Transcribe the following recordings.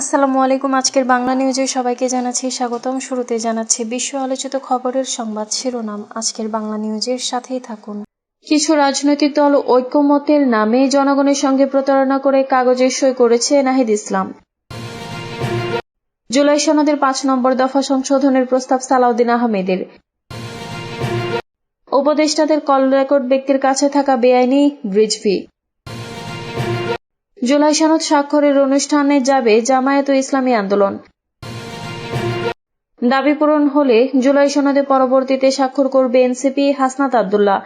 আসসালামু আলাইকুম, আজকের বাংলা নিউজে সবাইকে জানাচ্ছি স্বাগতম। শুরুতে জানাচ্ছি বিশ্ব আলোচিত খবরের সংবাদ শিরোনাম। আজকের বাংলা নিউজের সাথেই থাকুন। কিছু রাজনৈতিক দল ঐক্যমতের নামে জনগণের সঙ্গে প্রতারণা করে কাগজে সই করেছে নাহিদ ইসলাম। জুলাই সনদের পাঁচ নম্বর দফা সংশোধনের প্রস্তাব সালাউদ্দিন আহমেদের। উপদেষ্টাদের কল রেকর্ড ব্যক্তির কাছে থাকা বেআইনি ব্রিজ ফি জুলাই সনদ স্বাক্ষরের অনুষ্ঠানে যাবে জামায়াত ইসলামী আন্দোলন। দাবি পূরণ হলে জুলাই সনদে পরবর্তীতে স্বাক্ষর করবে এনসিপি হাসনাত আবদুল্লাহ।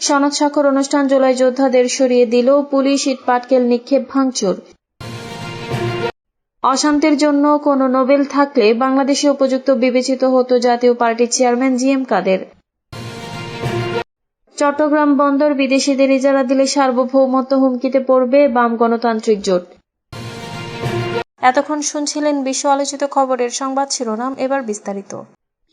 সনদ স্বাক্ষর অনুষ্ঠান জুলাই যোদ্ধাদের সরিয়ে দিল পুলিশ, ইট পাটকেল, নিক্ষেপ, ভাঙচুর। অশান্তির জন্য কোনো নোবেল থাকলে বাংলাদেশে উপযুক্ত বিবেচিত হতো জাতীয় পার্টির chairman G M Quader. Chattogram বন্দর বিদেশিদের ইজারা দিলে সার্বভৌমত্ব হুমকিতে পড়বে বাম গণতান্ত্রিক জোট। এতক্ষণ শুনছিলেন বিশ্ব আলোচিত খবরের সংবাদ শিরোনাম, এবার বিস্তারিত।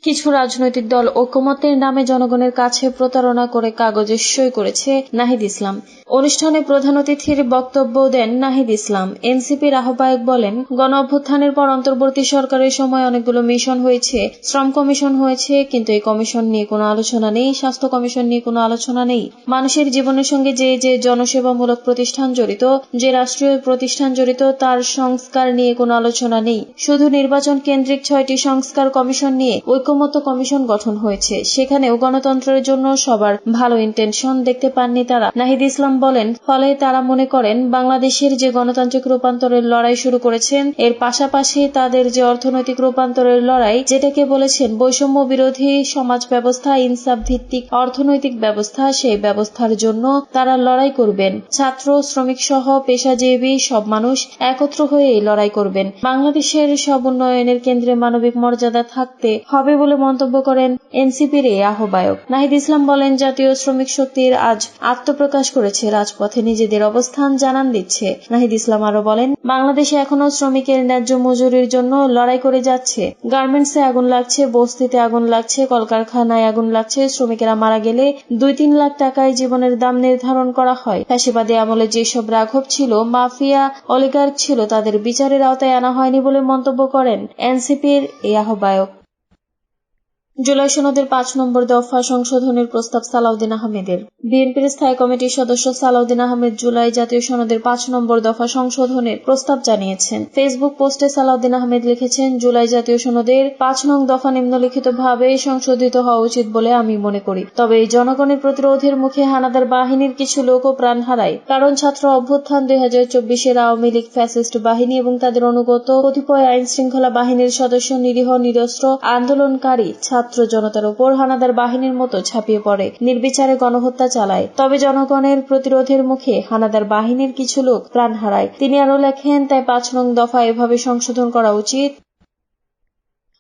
কিছু রাজনৈতিক দল ঐক্যমতের নামে জনগণের কাছে প্রতারণা করে কাগজে সই করেছে নাহিদ ইসলাম। অনুষ্ঠানে প্রধান অতিথির বক্তব্য দেন নাহিদ ইসলাম। এনসিপির আহ্বায়ক বলেন, গণ অভ্যুত্থানের পর অন্তর্বর্তী সরকারের সময় অনেকগুলো মিশন হয়েছে, শ্রম কমিশন হয়েছে, কিন্তু এই কমিশন নিয়ে কোনো আলোচনা নেই, স্বাস্থ্য কমিশন নিয়ে কোনো আলোচনা নেই। মানুষের জীবনের সঙ্গে যে যে জনসেবামূলক প্রতিষ্ঠান জড়িত, যে রাষ্ট্রীয় প্রতিষ্ঠান জড়িত, তার সংস্কার নিয়ে কোনো আলোচনা নেই। শুধু নির্বাচন কেন্দ্রিক ছয়টি সংস্কার কমিশন নিয়ে ঐক্যমত্য কমিশন গঠন হয়েছে। সেখানেও গণতন্ত্রের জন্য সবার ভালো ইন্টেনশন দেখতে পাননি তারা। নাহিদ ইসলাম বলেন, ফলে তারা মনে করেন, বাংলাদেশের যে গণতান্ত্রিক রূপান্তরের লড়াই শুরু করেছেন, এর পাশাপাশি তাদের যে অর্থনৈতিক রূপান্তরের লড়াই, যেটাকে বলেছেন বৈষম্য বিরোধী সমাজ ব্যবস্থা, ইনসাফ ভিত্তিক অর্থনৈতিক ব্যবস্থা, সেই ব্যবস্থার জন্য তারা লড়াই করবেন। ছাত্র, শ্রমিক সহ পেশাজীবী সব মানুষ একত্র হয়ে লড়াই করবেন। বাংলাদেশের সব উন্নয়নের কেন্দ্রে মানবিক মর্যাদা থাকতে হবে বলে মন্তব্য করেন এনসিপির এই আহ্বায়ক। নাহিদ ইসলাম বলেন, জাতীয় শ্রমিক শক্তির আজ আত্মপ্রকাশ করেছে রাজপথে নিজেদের অবস্থান জানান দিচ্ছে। নাহিদ ইসলাম আরও বলেন, বাংলাদেশে এখনও শ্রমিকের ন্যায্য মজুরির জন্য লড়াই করে যাচ্ছে। গার্মেন্টসে আগুন লাগছে, বস্তিতে আগুন লাগছে, কলকারখানায় আগুন লাগছে, শ্রমিকেরা মারা গেলে দুই তিন লাখ টাকায় জীবনের দাম নির্ধারণ করা হয়। ফ্যাসিবাদী আমলে যেসব রাঘব ছিল, মাফিয়া, অলিগার্ক ছিল, তাদের বিচারের আওতায় আনা হয়নি বলে মন্তব্য করেন এনসিপির এই আহ্বায়ক। জুলাই সনদের পাঁচ নম্বর দফা সংশোধনের প্রস্তাব সালাউদ্দিন আহমেদের। বিএনপির স্থায়ী কমিটির সদস্য সালাউদ্দিন আহমেদ জুলাই জাতীয় সনদের পাঁচ নম্বর দফা সংশোধনের প্রস্তাব জানিয়েছেন। ফেসবুক পোস্টে সালাউদ্দিন আহমেদ লিখেছেন, জুলাই জাতীয় সনদের পাঁচ নং দফা নিম্নলিখিত ভাবে সংশোধিত হওয়া উচিত বলে আমি মনে করি। তবে এই জনগণের প্রতিরোধের মুখে হানাদার বাহিনীর কিছু লোকও প্রাণ হারায়। কারণ ছাত্র অভ্যুত্থান দুই হাজার চব্বিশের আওয়ামী লীগ ফ্যাসিস্ট বাহিনী এবং তাদের অনুগত কতিপয় আইন শৃঙ্খলা বাহিনীর সদস্য নিরীহ, নিরস্ত্র, আন্দোলনকারী ছাত্র ছাত্র জনতার উপর হানাদার বাহিনীর মতো ছাপিয়ে পড়ে। নির্বিচারে গণহত্যা চালায়। তবে জনগণের প্রতিরোধের মুখে হানাদার বাহিনীর কিছু লোক প্রাণ হারায়। তিনি আরও লেখেন, তাই পাঁচ নং দফা এভাবে সংশোধন করা উচিত।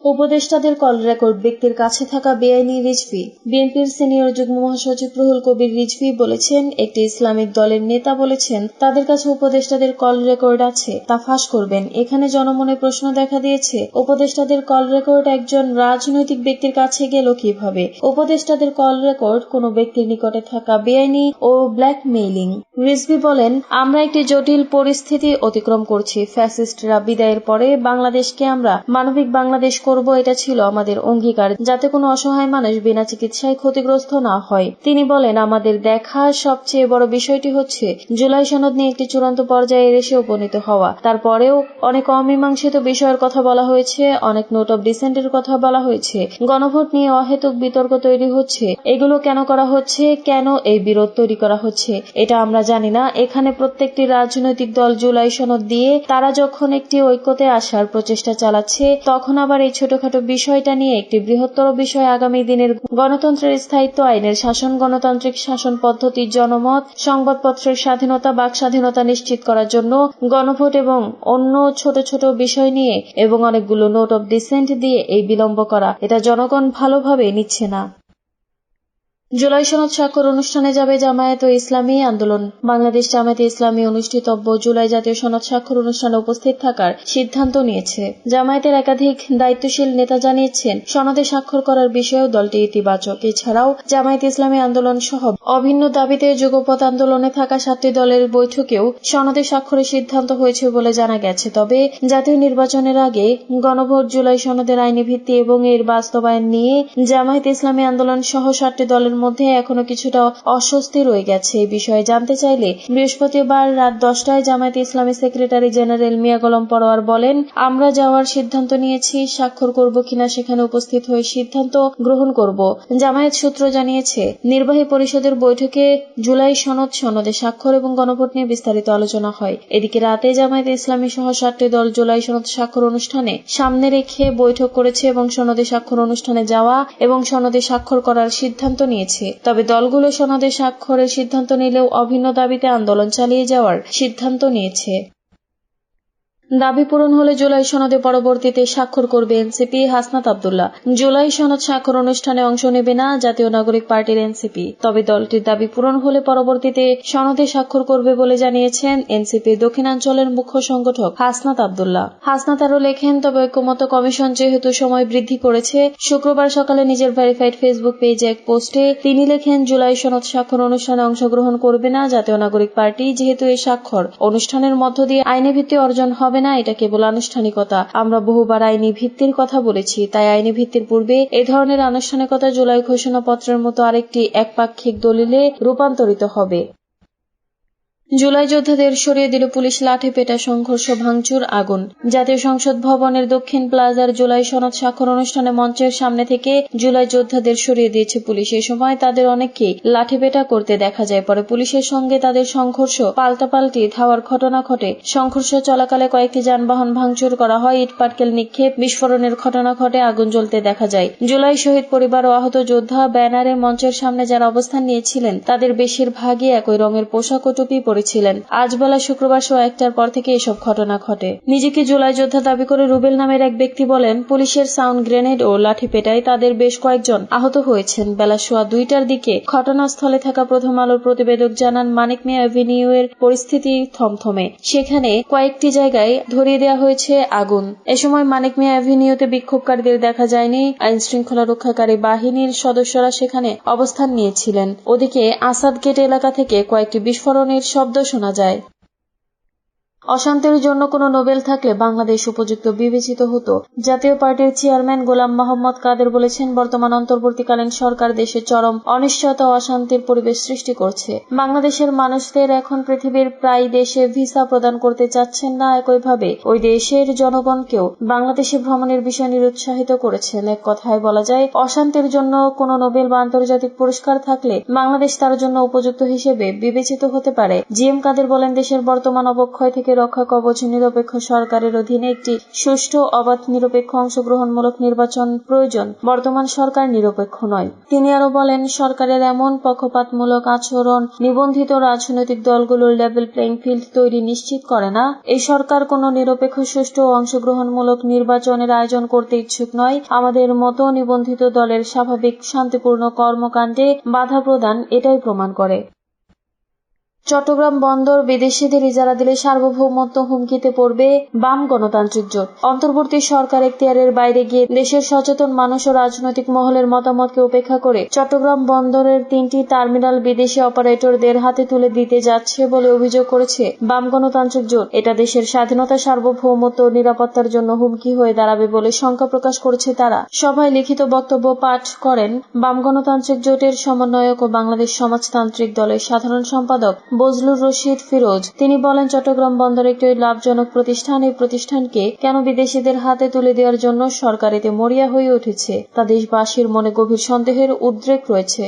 উপদেষ্টাদের কল রেকর্ড ব্যক্তির কাছে থাকা বেআইনি রিজভি। বিএনপির সিনিয়র যুগ্ম মহাসচিব রুহুল কবির রিজভি বলেছেন, একটি ইসলামিক দলের নেতা বলেছেন, তাদের কাছে উপদেষ্টাদের কল রেকর্ড আছে, তা ফাঁস করবেন। এখানে জনমনে প্রশ্ন দেখা দিয়েছে, উপদেষ্টাদের কল রেকর্ড একজন রাজনৈতিক ব্যক্তির কাছে গেল কীভাবে? উপদেষ্টাদের কল রেকর্ড কোনো ব্যক্তির নিকটে থাকা বেআইনি ও ব্ল্যাকমেইলিং। রিজভি বলেন, আমরা একটি জটিল পরিস্থিতি অতিক্রম করছি, ফ্যাসিস্টরা বিদায়ের পরে বাংলাদেশকে আমরা মানবিক বাংলাদেশ করব এটা ছিল আমাদের অঙ্গীকার, যাতে কোনো অসহায় মানুষ বিনা চিকিৎসায় ক্ষতিগ্রস্ত না হয়। তিনি বলেন, আমাদের দেখা সবচেয়ে বড় বিষয়টি হচ্ছে, জুলাই সনদ নিয়ে একটি চূড়ান্ত পর্যায়ে এসে উপনীত হওয়া। তারপরেও অনেক অমীমাংসিত বিষয়ের কথা বলা হয়েছে, অনেক নোট অব ডিসেন্টের কথা বলা হয়েছে। গণভোট নিয়ে অহেতুক বিতর্ক তৈরি হচ্ছে। এগুলো কেন করা হচ্ছে? কেন এই বিরোধ তৈরি করা হচ্ছে? এটা আমরা জানি না। এখানে প্রত্যেকটি রাজনৈতিক দল জুলাই সনদ দিয়ে, তারা যখন একটি ঐক্যতে আসার প্রচেষ্টা চালাচ্ছে, তখন আবার এই ছোটখাটো বিষয়টা নিয়ে একটি বৃহত্তর বিষয় আগামী দিনের গণতন্ত্রের স্থায়িত্ব আইনের শাসন, গণতান্ত্রিক শাসন পদ্ধতি জনমত, সংবাদপত্রের স্বাধীনতা, বাক স্বাধীনতা নিশ্চিত করার জন্য গণভোট এবং অন্য ছোট ছোট বিষয় নিয়ে এবং অনেকগুলো নোট অব ডিসেন্ট দিয়ে এই বিলম্ব করা। এটা জনগণ ভালোভাবে নিচ্ছে না। জুলাই সনদ স্বাক্ষর অনুষ্ঠানে যাবে জামায়াত ও ইসলামী আন্দোলন। বাংলাদেশ জামায়াতে ইসলামী অনুষ্ঠিতব্য জুলাই জাতীয় সনদ স্বাক্ষর অনুষ্ঠানে উপস্থিত থাকার সিদ্ধান্ত নিয়েছে। জামায়াতের একাধিক দায়িত্বশীল নেতা জানিয়েছেন, সনদে স্বাক্ষর করার বিষয়েও দলটি ইতিবাচক। এছাড়াও, জামায়াত ইসলামী আন্দোলন সহ অভিন্ন দাবিতে যুগপথ আন্দোলনে থাকা সাতটি দলের বৈঠকেও সনদে স্বাক্ষরের সিদ্ধান্ত হয়েছে বলে জানা গেছে। তবে, জাতীয় নির্বাচনের আগে গণভোট জুলাই সনদের আইনি ভিত্তি এবং এর বাস্তবায়ন নিয়ে জামায়াত ইসলামী আন্দোলন সহ সাতটি দলের মধ্যে এখনও কিছুটা অস্বস্তি রয়ে গেছে। এই বিষয়ে জানতে চাইলে বৃহস্পতিবার রাত দশটায় জামায়াত ইসলামী সেক্রেটারি জেনারেল মিয়া গোলাম পরোয়ার বলেন, আমরা যাওয়ার সিদ্ধান্ত নিয়েছি, স্বাক্ষর করব কিনা সেখানে উপস্থিত হয়ে সিদ্ধান্ত গ্রহণ করব। জামায়াত সূত্র জানিয়েছে, নির্বাহী পরিষদের বৈঠকে জুলাই সনদ সনদে স্বাক্ষর এবং গণভোট নিয়ে বিস্তারিত আলোচনা হয়। এদিকে রাতে জামায়াত ইসলামী সহ সাতটি দল জুলাই সনদ স্বাক্ষর অনুষ্ঠানে সামনে রেখে বৈঠক করেছে এবং সনদে স্বাক্ষর অনুষ্ঠানে যাওয়া এবং সনদে স্বাক্ষর করার সিদ্ধান্ত নিয়েছে। তবে দলগুলো সনদে স্বাক্ষরের সিদ্ধান্ত নিলেও অভিন্ন দাবিতে আন্দোলন চালিয়ে যাওয়ার সিদ্ধান্ত নিয়েছে। দাবি পূরণ হলে জুলাই সনদে পরবর্তীতে স্বাক্ষর করবে এনসিপি হাসনাত আবদুল্লাহ। জুলাই সনদ স্বাক্ষর অনুষ্ঠানে অংশ নেবে না জাতীয় নাগরিক পার্টির এনসিপি। তবে দলটির দাবি পূরণ হলে পরবর্তীতে সনদে স্বাক্ষর করবে বলে জানিয়েছেন এনসিপি দক্ষিণাঞ্চলের মুখ্য সংগঠক হাসনাত আবদুল্লাহ। হাসনাত আরও লেখেন, তবে ঐক্যমত কমিশন যেহেতু সময় বৃদ্ধি করেছে, শুক্রবার সকালে নিজের ভেরিফাইড ফেসবুক পেজে এক পোস্টে তিনি লেখেন, জুলাই সনদ স্বাক্ষর অনুষ্ঠানে অংশগ্রহণ করবে না জাতীয় নাগরিক পার্টি, যেহেতু এই স্বাক্ষর অনুষ্ঠানের মধ্য দিয়ে আইনি ভিত্তি অর্জন হবে হবে না, এটা কেবল আনুষ্ঠানিকতা। আমরা বহুবার আইনি ভিত্তির কথা বলেছি, তাই আইনি ভিত্তির পূর্বে এ ধরনের আনুষ্ঠানিকতা জুলাই ঘোষণাপত্রের মতো আরেকটি একপাক্ষিক দলিলে রূপান্তরিত হবে। জুলাই যোদ্ধাদের সরিয়ে দিল পুলিশ লাঠি পেটা সংঘর্ষ ভাঙচুর আগুন। জাতীয় সংসদ ভবনের দক্ষিণ প্লাজার জুলাই সনদ স্বাক্ষর অনুষ্ঠানে মঞ্চের সামনে থেকে জুলাই যোদ্ধাদের সরিয়ে দিয়েছে পুলিশ। এ সময় তাদের অনেককেই লাঠি পেটা করতে দেখা যায়। পরে পুলিশের সঙ্গে তাদের সংঘর্ষ পাল্টাপাল্টি ধাওয়ার ঘটনা ঘটে। সংঘর্ষ চলাকালে কয়েকটি যানবাহন ভাঙচুর করা হয়। ইটপাটকেল নিক্ষেপ, বিস্ফোরণের ঘটনা ঘটে, আগুন জ্বলতে দেখা যায়। জুলাই শহীদ পরিবার ও আহত যোদ্ধা ব্যানারে মঞ্চের সামনে যারা অবস্থান নিয়েছিলেন, তাদের বেশিরভাগই একই রঙের পোশাক ও টুপি পড়েছিলেন আজ বেলা শুক্রবার সোয়া একটার পর থেকে এসব ঘটনা ঘটে। নিজেকে জুলাই যোদ্ধা দাবি করে রুবেল নামের এক ব্যক্তি বলেন, পুলিশের সাউন্ড গ্রেনেড ও লাঠি পেটায় তাদের বেশ কয়েকজন আহত হয়েছেন। বেলা সোয়া দুইটার দিকে ঘটনাস্থলে থাকা প্রথম আলোর প্রতিবেদক জানান, মানিক মিয়া অ্যাভিনিউ এর পরিস্থিতি থমথমে। সেখানে কয়েকটি জায়গায় ধরিয়ে দেওয়া হয়েছে আগুন। এ সময় মানিক মিয়া অ্যাভিনিউতে বিক্ষোভকারীদের দেখা যায়নি। আইন শৃঙ্খলা রক্ষাকারী বাহিনীর সদস্যরা সেখানে অবস্থান নিয়েছিলেন। ওদিকে আসাদ গেট এলাকা থেকে কয়েকটি বিস্ফোরণের শব্দ শোনা যায়। অশান্তির জন্য কোনো নোবেল থাকলে বাংলাদেশ উপযুক্ত বিবেচিত হতো। জাতীয় পার্টির চেয়ারম্যান গোলাম মোহাম্মদ কাদের বলেছেন, বর্তমান অন্তর্বর্তীকালীন সরকার দেশে চরম অনিশ্চয়তা ও অশান্তির পরিবেশ সৃষ্টি করছে। বাংলাদেশের মানুষদের এখন পৃথিবীর প্রায় দেশে ভিসা প্রদান করতে চাচ্ছেন না একইভাবে ওই দেশের জনগণকেও বাংলাদেশে ভ্রমণের বিষয় নিরুৎসাহিত করেছেন এক কথায় বলা যায়, অশান্তির জন্য কোনো নোবেল বা আন্তর্জাতিক পুরস্কার থাকলে বাংলাদেশ তার জন্য উপযুক্ত হিসেবে বিবেচিত হতে পারে। জি এম কাদের বলেন, দেশের বর্তমান অবক্ষয় থেকে রক্ষা কবচ নিরপেক্ষ সরকারের অধীনে একটি সুষ্ঠু, অবাধ, নিরপেক্ষ, অংশগ্রহণমূলক নির্বাচন প্রয়োজন। বর্তমান সরকার নিরপেক্ষ নয়। তিনি আরও বলেন, সরকারের এমন পক্ষপাতমূলক আচরণ নিবন্ধিত রাজনৈতিক দলগুলোর লেভেল প্লেইং ফিল্ড তৈরি নিশ্চিত করে না। এই সরকার কোনো নিরপেক্ষ, সুষ্ঠু, অংশগ্রহণমূলক নির্বাচনের আয়োজন করতে ইচ্ছুক নয়। আমাদের মতো নিবন্ধিত দলের স্বাভাবিক, শান্তিপূর্ণ কর্মকাণ্ডে বাধা প্রদান এটাই প্রমাণ করে। চট্টগ্রাম বন্দর বিদেশিদের ইজারা দিলে সার্বভৌমত্ব হুমকিতে পড়বে বাম গণতান্ত্রিক জোট। অন্তর্বর্তী সরকার এখতিয়ারের বাইরে গিয়ে দেশের সচেতন মানুষ ও রাজনৈতিক মহলের মতামতকে উপেক্ষা করে চট্টগ্রাম বন্দরের তিনটি টার্মিনাল বিদেশি অপারেটরদের হাতে তুলে দিতে যাচ্ছে বলে অভিযোগ করেছে বাম গণতান্ত্রিক জোট। এটা দেশের স্বাধীনতা, সার্বভৌমত্ব নিরাপত্তার জন্য হুমকি হয়ে দাঁড়াবে বলে শঙ্কা প্রকাশ করেছে তারা। সভায় লিখিত বক্তব্য পাঠ করেন বাম গণতান্ত্রিক জোটের সমন্বয়ক ও বাংলাদেশ সমাজতান্ত্রিক দলের সাধারণ সম্পাদক বজলুর রশিদ ফিরোজ। তিনি বলেন, চট্টগ্রাম বন্দর একটি লাভজনক প্রতিষ্ঠান। এই প্রতিষ্ঠানকে কেন বিদেশিদের হাতে তুলে দেওয়ার জন্য সরকার এতে মরিয়া হয়ে উঠেছে? তা দেশবাসীর মনে গভীর সন্দেহের উদ্রেক রয়েছে।